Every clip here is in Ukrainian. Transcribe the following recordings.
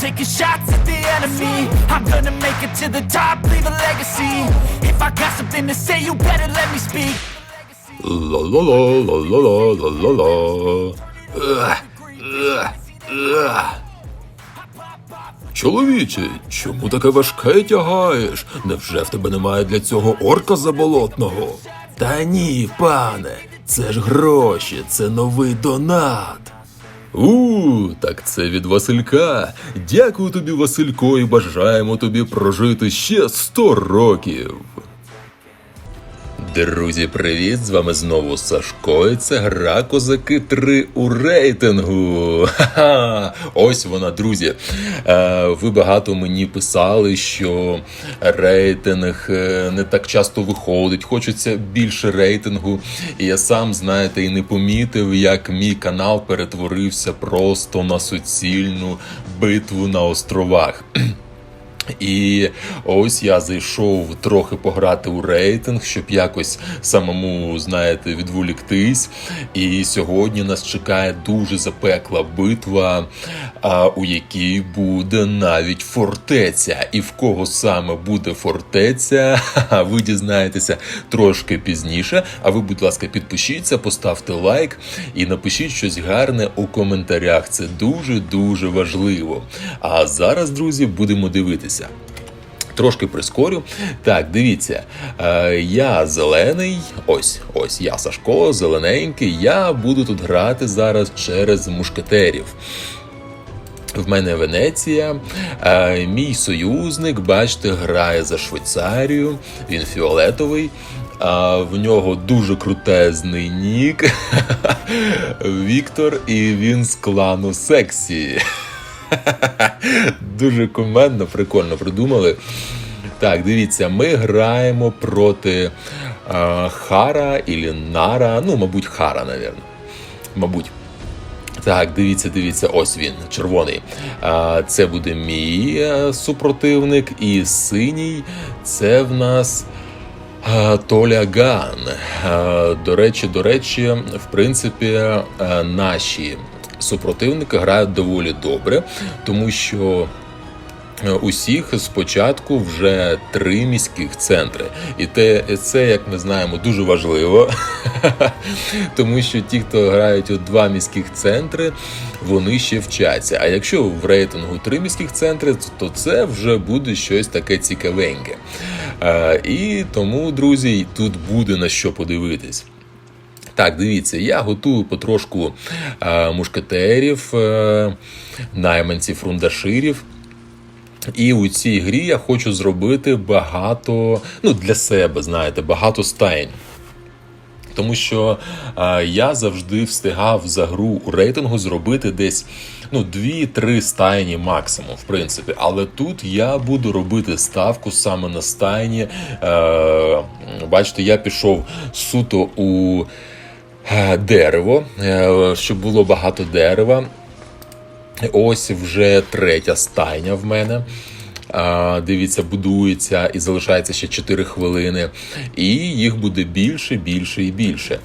taking shots at the enemy. I'm gonna make it to the top, leave a legacy. If I got something to say, you better let me speak. Ла-ла-ла-ла-ла-ла-ла-ла. Ех, ех, ех. Чоловіче, чому таке важке тягаєш? Невже в тебе немає для цього орка заболотного? Та ні, пане, це ж гроші, це новий донат. У, так це від Василька. Дякую тобі, Василько, і бажаємо тобі прожити ще 100 років. Друзі, привіт! З вами знову Сашко. і Це гра Козаки 3 у рейтингу. Ха-ха! Ось вона, друзі. Е, ви багато мені писали, що рейтинг е, не так часто виходить, хочеться більше рейтингу. І я сам, знаєте, і не помітив, як мій канал перетворився просто на суцільну битву на островах. І ось я зайшов трохи пограти у рейтинг, щоб якось самому, знаєте, відволіктись. І сьогодні нас чекає дуже запекла битва, у якій буде навіть фортеця. І в кого саме буде фортеця, ви дізнаєтеся трошки пізніше. А ви, будь ласка, підпишіться, поставте лайк і напишіть щось гарне у коментарях. Це дуже дуже важливо. А зараз, друзі, будемо дивитися. Трошки прискорю. Так, дивіться, е, я зелений, ось, ось я Сашко, зелененький. Я буду тут грати зараз через мушкетерів. В мене Венеція, е, мій союзник, бачите, грає за Швейцарію, він фіолетовий. А в нього дуже крутезний нік Віктор, і він з клану Сексі. Дуже кумедно, прикольно придумали. Так, дивіться, ми граємо проти е, Хара і Нара. Ну, мабуть, Хара, навірно. Мабуть. Так, дивіться, дивіться, ось він, червоний. А, Це буде мій е, супротивник, і синій це в нас. а, Толя Ган. А, До речі, до речі, в принципі, е, наші супротивники грають доволі добре, тому що Е, Усіх спочатку вже три міських центри, і те це, як ми знаємо, дуже важливо, тому що ті, хто грають у два міських центри, вони ще вчаться. А якщо в рейтингу три міських центри, то це вже буде щось таке цікавеньке. Е, І тому, друзі, тут буде на що подивитись. Так, дивіться, я готую потрошку е, мушкетерів, е, найманців, фрундаширів. І у цій грі я хочу зробити багато, ну для себе, знаєте, багато стаєнь. Тому що е, я завжди встигав за гру у рейтингу зробити десь ну, 2-3 стайні максимум, в принципі. Але тут я буду робити ставку саме на стайні. Е, бачите, я пішов суто у дерево, е, щоб було багато дерева. Ось вже третя стайня в мене. Дивіться, будується і залишається ще 4 хвилини. І їх буде більше, більше і більше.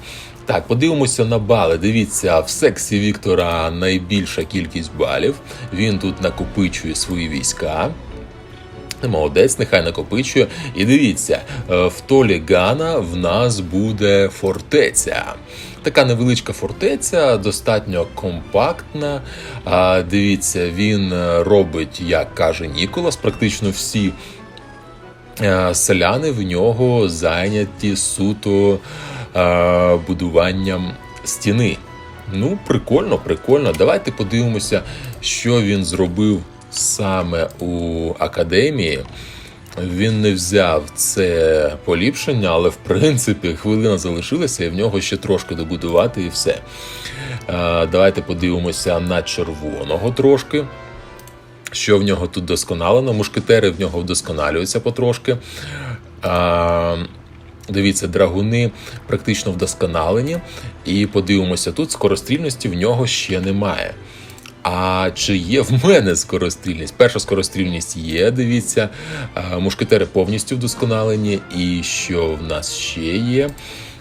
Так, подивимося на бали. Дивіться, в сексі Віктора найбільша кількість балів. Він тут накопичує свої війська. Молодець, нехай накопичує. І дивіться, е, в Толі Гана в нас буде фортеця. Така невеличка фортеця, достатньо компактна. А, Дивіться, він е, робить, як каже Ніколас, практично всі е, селяни в нього зайняті суто будуванням стіни. Ну, прикольно, прикольно. Давайте подивимося, що він зробив саме у академії. Він не взяв це поліпшення, але в принципі хвилина залишилася, і в нього ще трошки добудувати, і все. Давайте подивимося на червоного трошки. Що в нього тут досконалено? Мушкетери в нього вдосконалюються потрошки. Дивіться, драгуни практично вдосконалені. І подивимося, тут скорострільності в нього ще немає. А чи є в мене скорострільність? Перша скорострільність є, дивіться. Мушкетери повністю вдосконалені. І що в нас ще є?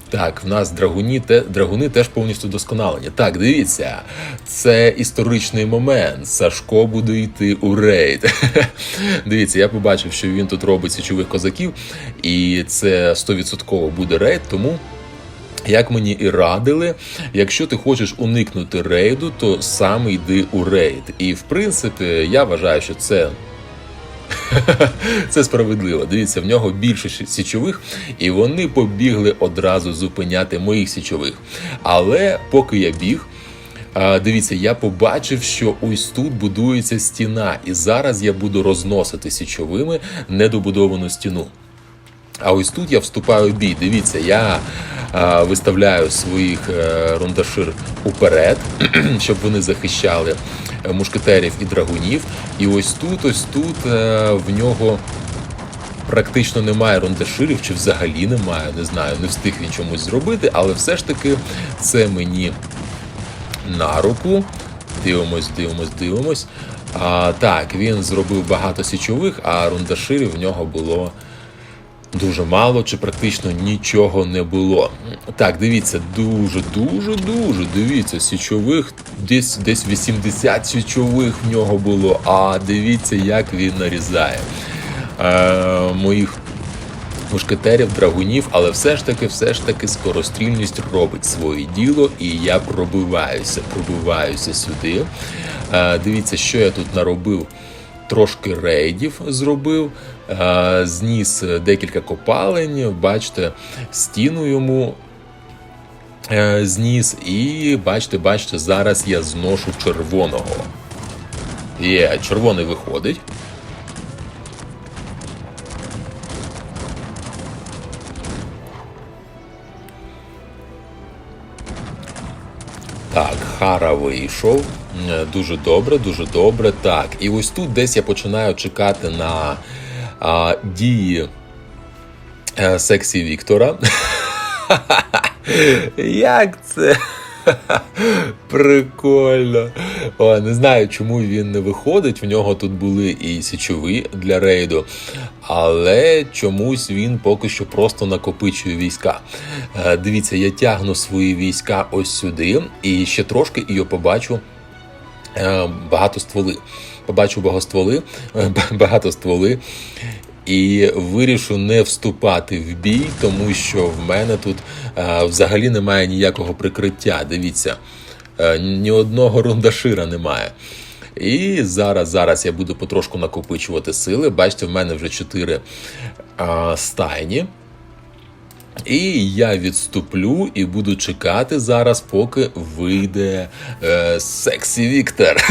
Так, в нас драгуні, те, драгуни теж повністю досконалені. Так, дивіться, це історичний момент. Сашко буде йти у рейд. дивіться, я побачив, що він тут робить січових козаків, і це 100% буде рейд, тому. Як мені і радили, якщо ти хочеш уникнути рейду, то саме йди у рейд. І в принципі, я вважаю, що це. Це справедливо. Дивіться, в нього більше січових, і вони побігли одразу зупиняти моїх січових. Але поки я біг, дивіться, я побачив, що ось тут будується стіна, і зараз я буду розносити січовими недобудовану стіну. А ось тут я вступаю в бій. Дивіться, я а, виставляю своїх е, рундашир уперед, щоб вони захищали е, мушкетерів і драгунів. І ось тут, ось тут е, в нього практично немає рундаширів, чи взагалі немає. Не знаю, не встиг він чомусь зробити, але все ж таки це мені на руку. Дивимось, дивимось, дивимось. А, так, він зробив багато січових, а рундаширів в нього було дуже мало, чи практично нічого не було. Так, дивіться, дуже, дуже, дуже. Дивіться, січових десь десь 80 січових в нього було. А дивіться, як він нарізає. Е, моїх мушкетерів, драгунів, але все ж таки, все ж таки, скорострільність робить своє діло, і я пробиваюся, пробиваюся сюди. Е, дивіться, що я тут наробив. Трошки рейдів зробив, зніс декілька копалень, бачите, стіну йому е, зніс, і бачите, бачите, зараз я зношу червоного. Є, червоний виходить. Так, Хара вийшов. Е, Дуже добре, дуже добре. Так, і ось тут десь я починаю чекати на а, дії е, сексі Віктора. Як це? Прикольно. О, не знаю, чому він не виходить. В нього тут були і січові для рейду, але чомусь він поки що просто накопичує війська. Е, Дивіться, я тягну свої війська ось сюди, і ще трошки я побачу багато стволи. Побачу багостволи, е, багато стволи. І вирішу не вступати в бій, тому що в мене тут е, взагалі немає ніякого прикриття. Дивіться, е, ні одного рундашира немає. І зараз, зараз я буду потрошку накопичувати сили. Бачите, в мене вже 4 е, стайні. І я відступлю і буду чекати зараз, поки вийде е, сексі Віктор.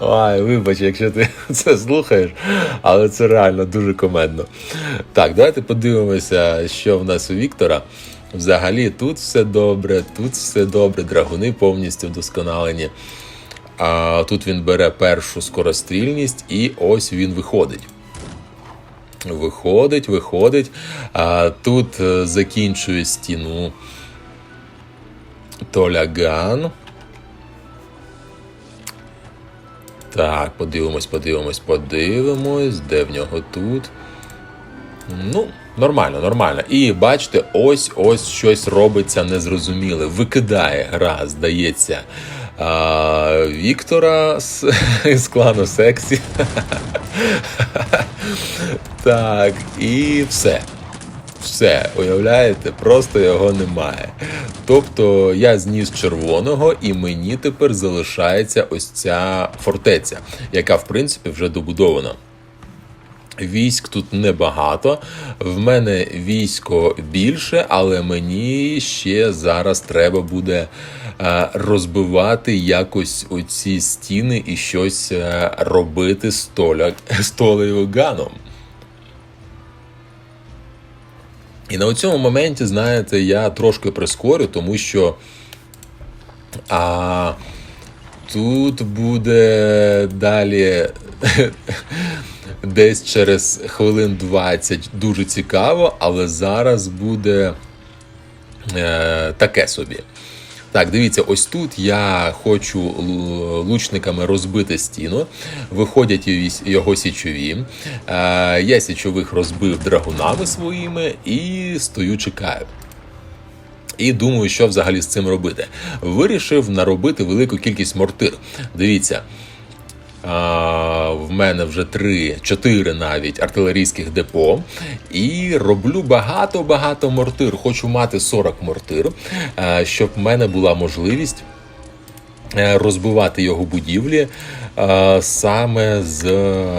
Ой, вибач, якщо ти це слухаєш, але це реально дуже комедно. Так, давайте подивимося, що в нас у Віктора. Взагалі, тут все добре, тут все добре, драгуни повністю вдосконалені. А тут він бере першу скорострільність, і ось він виходить. Виходить, виходить. А тут е, закінчує стіну Толяган. Так, подивимось, подивимось, подивимось, де в нього тут. Ну, нормально, нормально. І бачите, ось ось щось робиться незрозуміле. Викидає гра, здається, а, Віктора з, з клану Сексі. Так, і все. Все, уявляєте, просто його немає. Тобто я зніс червоного, і мені тепер залишається ось ця фортеця, яка в принципі вже добудована. Військ тут небагато. В мене військо більше, але мені ще зараз треба буде розбивати якось оці стіни і щось е, робити з толя, ганом. І на цьому моменті, знаєте, я трошки прискорю, тому що а, тут буде далі десь через хвилин 20 дуже цікаво, але зараз буде е, таке собі. Так, дивіться, ось тут я хочу лучниками розбити стіну. Виходять його- січові. Е, Я січових розбив драгунами своїми і стою, чекаю. І думаю, що взагалі з цим робити. Вирішив наробити велику кількість мортир. Дивіться. В мене вже три, чотири навіть артилерійських депо. І роблю багато-багато мортир. Хочу мати 40 мортир, е, щоб в мене була можливість е, розбивати його будівлі е, саме з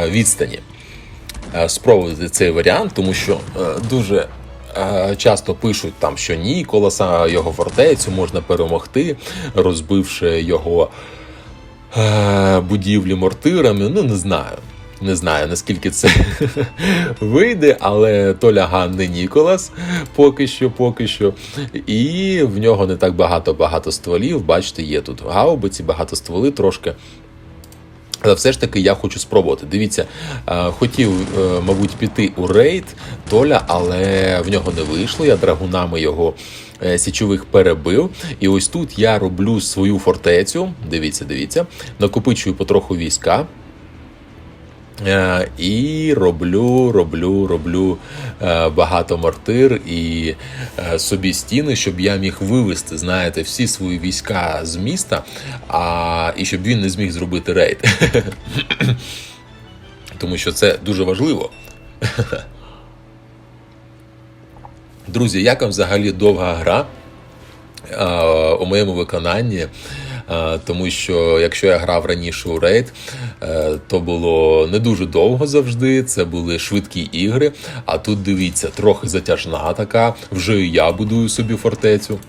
відстані. Спробувати цей варіант, тому що дуже. Часто пишуть там, що ні, колоса його фортецю можна перемогти, розбивши його будівлі мортирами. Ну, не знаю. Не знаю, наскільки це вийде, але Толя не Ніколас поки що, поки що. І в нього не так багато-багато стволів. Бачите, є тут гаубиці, багато стволи трошки. Але все ж таки я хочу спробувати. Дивіться, е, хотів, е, мабуть, піти у рейд Толя, але в нього не вийшло. Я драгунами його е, січових перебив. І ось тут я роблю свою фортецю. Дивіться, дивіться, накопичую потроху війська. Е, І роблю, роблю, роблю е, багато мортир і е, собі стіни, щоб я міг вивести, знаєте, всі свої війська з міста, а, і щоб він не зміг зробити рейд. Тому що це дуже важливо. Друзі, як вам взагалі довга гра у моєму виконанні? Е, Тому що якщо я грав раніше у рейд, то було не дуже довго завжди. Це були швидкі ігри. А тут дивіться, трохи затяжна така. Вже і я будую собі фортецю.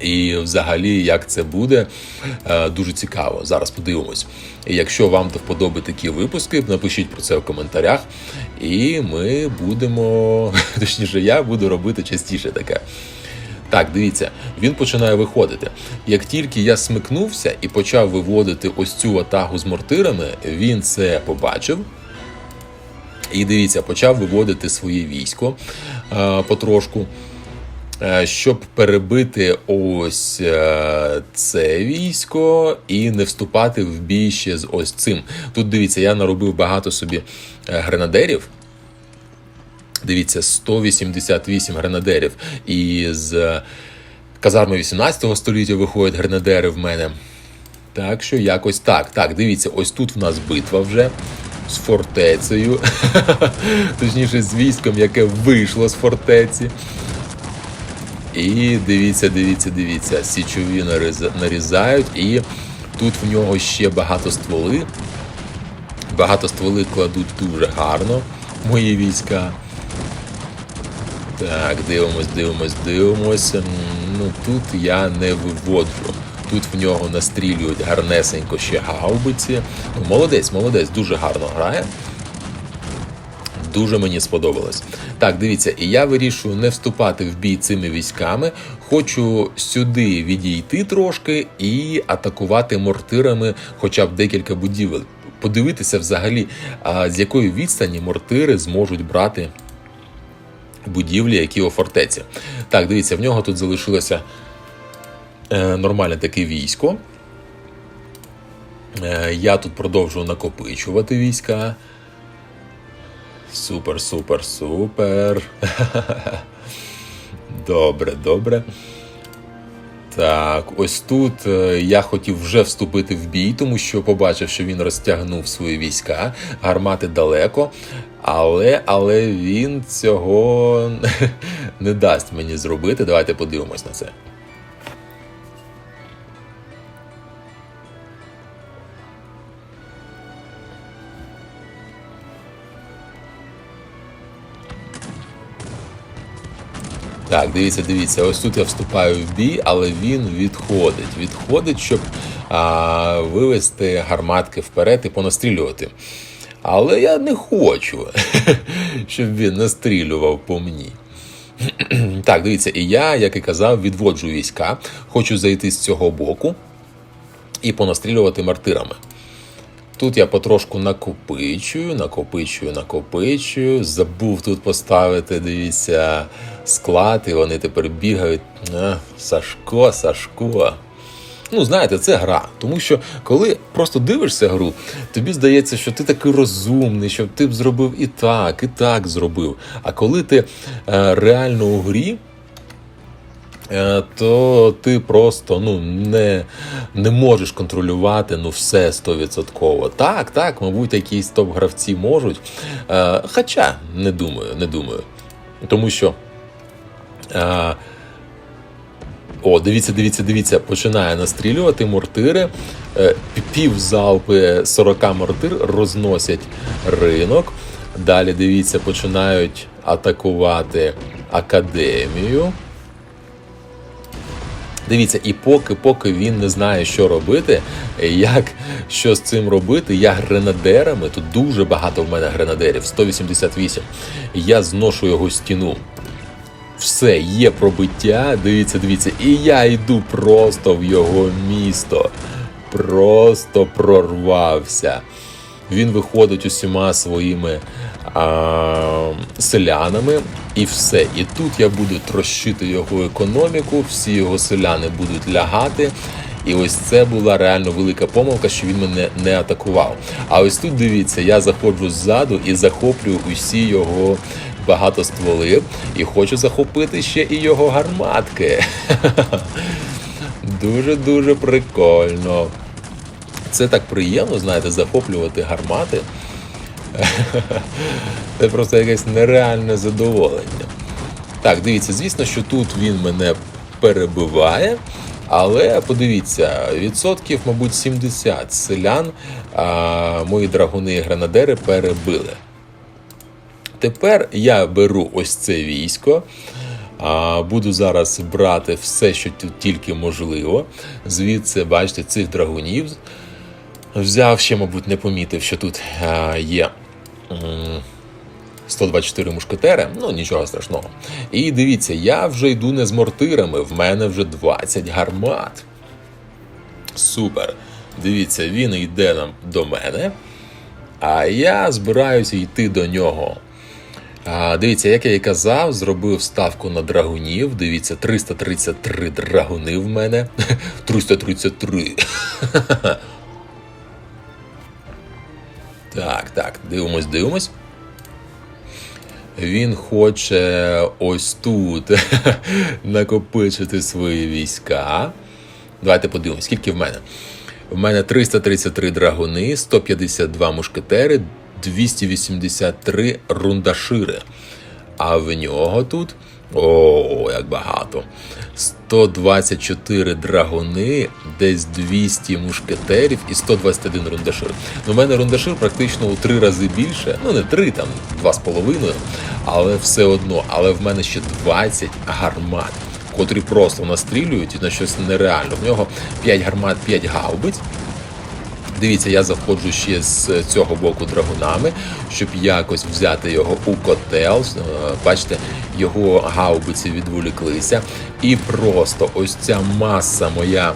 І взагалі, як це буде, е, дуже цікаво. Зараз подивимось. І якщо вам до вподоби такі випуски, напишіть про це в коментарях, і ми будемо, точніше, я буду робити частіше таке. Так, дивіться, він починає виходити. Як тільки я смикнувся і почав виводити ось цю атагу з мортирами, він це побачив. І дивіться, почав виводити своє військо е, потрошку, е, щоб перебити ось е, це військо і не вступати в бій ще з ось цим. Тут дивіться, я наробив багато собі е, гренадерів. Дивіться, 188 гренадерів. І з казарми 18 століття виходять гренадери в мене. Так що якось так. Так, дивіться, ось тут в нас битва вже з фортецею. Точніше, з військом, яке вийшло з фортеці. І дивіться, дивіться, дивіться. Січові нарізають, і тут в нього ще багато стволи. Багато стволи кладуть дуже гарно мої війська. Так, дивимось, дивимось, дивимось. Ну тут я не виводжу. Тут в нього настрілюють гарнесенько ще гаубиці. Ну, молодець, молодець, дуже гарно грає. Дуже мені сподобалось. Так, дивіться, і я вирішую не вступати в бій цими військами. Хочу сюди відійти трошки і атакувати мортирами хоча б декілька будівель. Подивитися взагалі, з якої відстані мортири зможуть брати будівлі, які у фортеці. Так, дивіться, в нього тут залишилося е, нормальне таке військо. Е, я тут продовжую накопичувати війська. Супер, супер, супер. Добре, добре. Так, ось тут е, я хотів вже вступити в бій, тому що побачив, що він розтягнув свої війська, гармати далеко, але, але він цього не дасть мені зробити. Давайте подивимось на це. Так, дивіться, дивіться, ось тут я вступаю в бій, але він відходить. Відходить, щоб а, вивести гарматки вперед і понастрілювати. Але я не хочу, щоб він настрілював по мені. Так, дивіться, і я, як і казав, відводжу війська, хочу зайти з цього боку і понастрілювати мартирами. Тут я потрошку накопичую, накопичую, накопичую. Забув тут поставити, дивіться, склад, і вони тепер бігають. А, Сашко, Сашко. Ну, знаєте, це гра. Тому що коли просто дивишся гру, тобі здається, що ти такий розумний, що ти б зробив і так, і так зробив. А коли ти е, реально у грі, е, то ти просто ну, не, не можеш контролювати ну, все 100%. Так, так, мабуть, якісь топ-гравці можуть. Е, хоча не думаю, не думаю. Тому що. Е, о, дивіться, дивіться, дивіться, починає настрілювати мортири. Е, Пів залпи 40 мортир розносять ринок. Далі дивіться, починають атакувати академію. Дивіться, і поки поки він не знає, що робити, як що з цим робити, я гренадерами, тут дуже багато в мене гренадерів, 188. Я зношу його стіну. Все, є пробиття. Дивіться, дивіться. І я йду просто в його місто. Просто прорвався. Він виходить усіма своїми а, селянами, і все. І тут я буду трощити його економіку, всі його селяни будуть лягати. І ось це була реально велика помилка, що він мене не атакував. А ось тут дивіться, я заходжу ззаду і захоплюю усі його багатостволи, і хочу захопити ще і його гарматки. Дуже дуже прикольно. Це так приємно, знаєте, захоплювати гармати. Це просто якесь нереальне задоволення. Так, дивіться, звісно, що тут він мене перебиває. Але подивіться, відсотків, мабуть, 70 селян а, мої драгуни і гранадери перебили. Тепер я беру ось це військо. Буду зараз брати все, що тільки можливо. Звідси, бачите, цих драгунів взяв ще, мабуть, не помітив, що тут є. 124 мушкетери, ну нічого страшного. І дивіться, я вже йду не з мортирами, в мене вже 20 гармат. Супер. Дивіться, він йде нам до мене, а я збираюся йти до нього. Дивіться, як я і казав, зробив ставку на драгунів. Дивіться, 333 драгуни в мене. 333. Так, так, дивимось, дивимось. Він хоче ось тут накопичити свої війська. Давайте подивимось, скільки в мене. В мене 333 драгуни, 152 мушкетери, 283 рундашири. А в нього тут. О, як багато. 124 драгуни, десь 200 мушкетерів і 121 рундашир. Ну, в мене рундашир практично у три рази більше. Ну, не три, там, два з половиною, але все одно. Але в мене ще 20 гармат, котрі просто настрілюють на щось нереально. В нього 5 гармат, 5 гаубиць. Дивіться, я заходжу ще з цього боку драгунами, щоб якось взяти його у котел. Е, Бачите, його гаубиці відволіклися. І просто ось ця маса моя.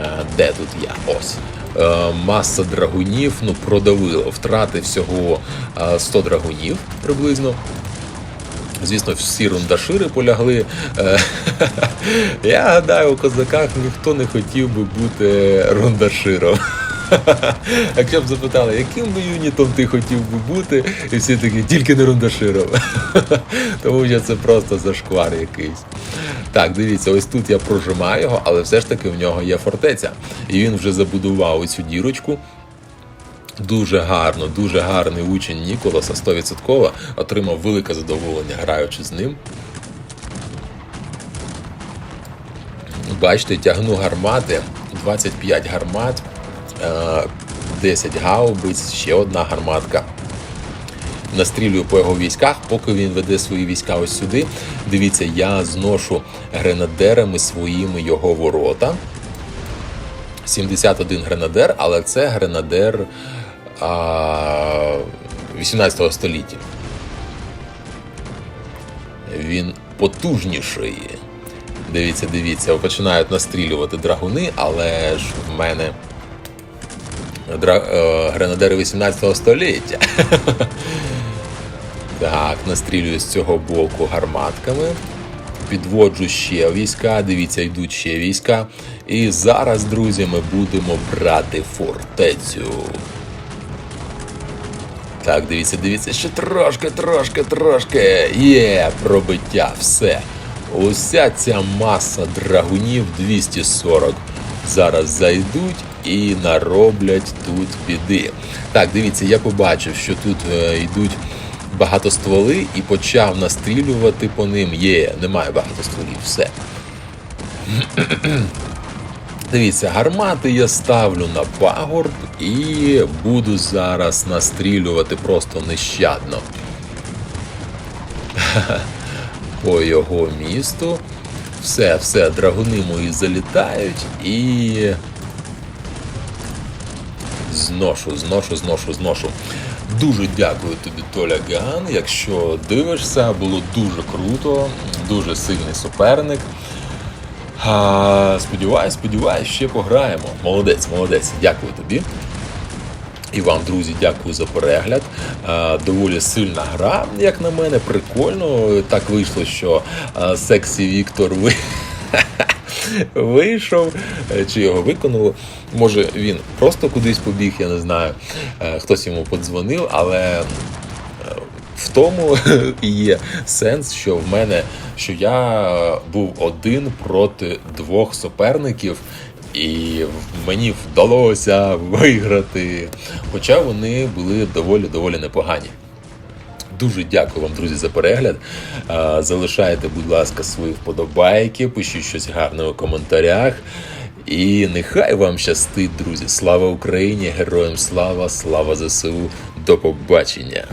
е, Де тут я? Ось. Е, Маса драгунів ну, продавило. Втрати всього е, 100 драгунів приблизно. Звісно, всі рундашири полягли. Я гадаю, у козаках ніхто не хотів би бути рундаширом. Якщо б запитали, яким би юнітом ти хотів би бути, і всі такі, тільки не рундаширом. Тому що це просто зашквар якийсь. Так, дивіться, ось тут я прожимаю його, але все ж таки в нього є фортеця. І він вже забудував оцю дірочку. Дуже гарно, дуже гарний учень Ніколаса, 100% отримав велике задоволення, граючи з ним. Бачите, тягну гармати, 25 гармат, 10 гаубиць, ще одна гарматка. Настрілюю по його військах, поки він веде свої війська ось сюди. Дивіться, я зношу гренадерами своїми його ворота. 71 гренадер, але це гренадер а, 18 століття. Він потужніший. Дивіться, дивіться, починають настрілювати драгуни, але ж в мене дра... е, гренадери 18 століття. Так, настрілюю з цього боку гарматками. Підводжу ще війська, дивіться, йдуть ще війська. І зараз, друзі, ми будемо брати фортецю. Так, дивіться, дивіться, ще трошки, трошки, трошки. Є пробиття, все. Уся ця маса драгунів 240 зараз зайдуть і нароблять тут біди. Так, дивіться, я побачив, що тут е, йдуть багатостволи і почав настрілювати по ним. Є, немає багатостволів, все. Дивіться, гармати я ставлю на пагорб і буду зараз настрілювати просто нещадно по його місту. Все, все, драгуни мої залітають і. Зношу, зношу, зношу, зношу. Дуже дякую тобі, Толя Ган. Якщо дивишся, було дуже круто, дуже сильний суперник. Сподіваюсь, сподіваюсь, ще пограємо. Молодець, молодець. Дякую тобі. І вам, друзі, дякую за перегляд. Доволі сильна гра, як на мене, прикольно. Так вийшло, що Сексі Віктор ви... вийшов, е, чи його виконали. Може, він просто кудись побіг, я не знаю. Е, Хтось йому подзвонив, але е, в тому є сенс, що в мене що я був один проти двох суперників, і мені вдалося виграти. Хоча вони були доволі доволі непогані. Дуже дякую вам, друзі, за перегляд. Залишайте, будь ласка, свої вподобайки, пишіть щось гарне у коментарях. І нехай вам щастить, друзі. Слава Україні! Героям слава! Слава ЗСУ! До побачення!